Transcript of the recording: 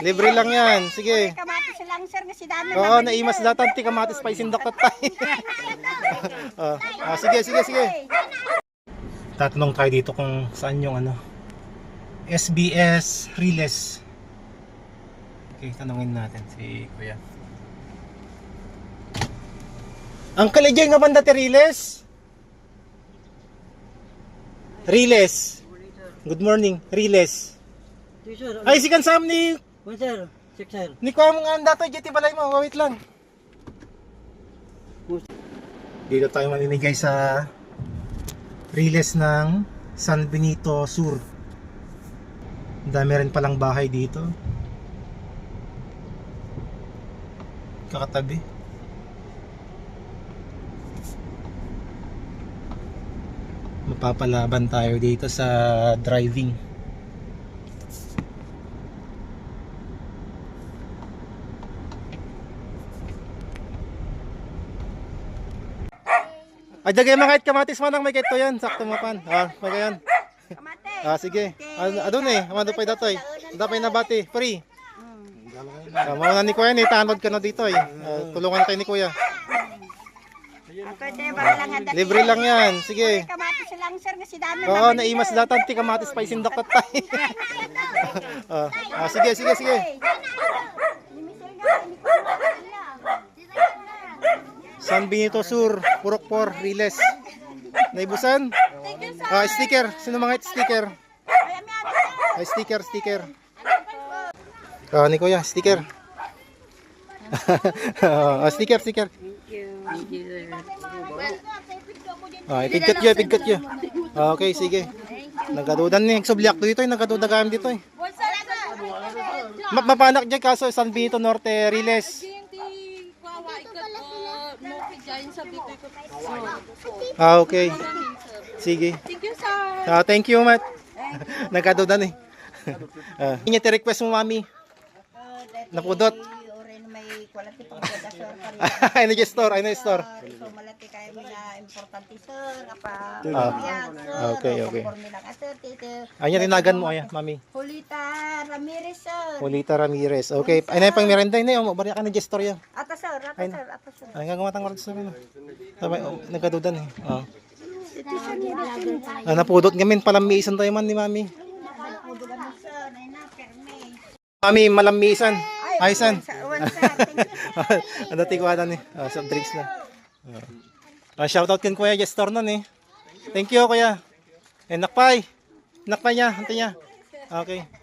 Libre lang yan. Sige. Kamatis lang sir kasi dami Oo, naimas datan ti kamatis pa isindok tat tayo. Ah, ah, sige, sige, sige. Tatanong tayo dito kung saan yung ano SBS Riles. Okay, tanungin natin si Kuya. Uncle Ejay nga banda ti Riles? Riles. Good morning, Riles. Ay, si Kansam ni One sir. Six sir. Ni ko ang ang dato jeti balay mo, wait lang. Dito tayo maninigay sa Riles ng San Benito Sur. Dami rin palang bahay dito. Kakatabi. Mapapalaban tayo dito sa driving. Ay, dagay mga kahit kamatis man ang may kahit to yan. Sakto mo pan. Ah, may kayan. Kamatis. Ah, sige. Ah, adun eh. Amado pa datoy. Dapay na bati. Free. Ah, mauna ni Kuya ni tanod ka na dito eh. Ah, tulungan tayo ni Kuya. Dati? Libre lang yan. Sige. Kamatis lang sir kasi dami Oo, naimas datan ti kamatis pa isindok tat tayo. ah, ah, sige, sige, sige. San Benito Sur, Purokpor, Riles. Naibusan? Ah, sticker. Sino mga sticker? Ah, sticker, sticker. Ah, ni Kuya, sticker. ah, sticker, sticker. Ah, ipigkat yun, ipigkat yun. Ah, okay, sige. Nagadudan ni Subliak dito, eh. nagadudagaan dito eh. Ma mapanak dyan kaso San Benito Norte, Riles. Ah, okay. Sige. Thank you sir. Ah, thank you, Matt. Nagkadudan eh. ah, inya request mo, mami. Napudot. Quality pang pwede sir. ay na store, ay na store. So malati kayo na importante sir. Apa. Ah, okay, okay. Ay, tinagan mo, ay, mami. Julita Ramirez sir. Julita Ramirez. Okay, ay na yung pang merenda na yung bariya ka na gestor yan. Ata sir, ata sir, ata sir. Ay, nga gumatang oras sa akin. Sabi, oh, nagkadudan eh. Oh. Ah, napudot ngamin palamisan tayo man ni mami. Mami, malamisan. Ay, you. ano tikuwanan eh. Ah, soft drinks na. Ah, shoutout kan kuya gestor nun eh. Thank you kuya. Eh, nakpay. Nakpay niya, hantay niya. Okay.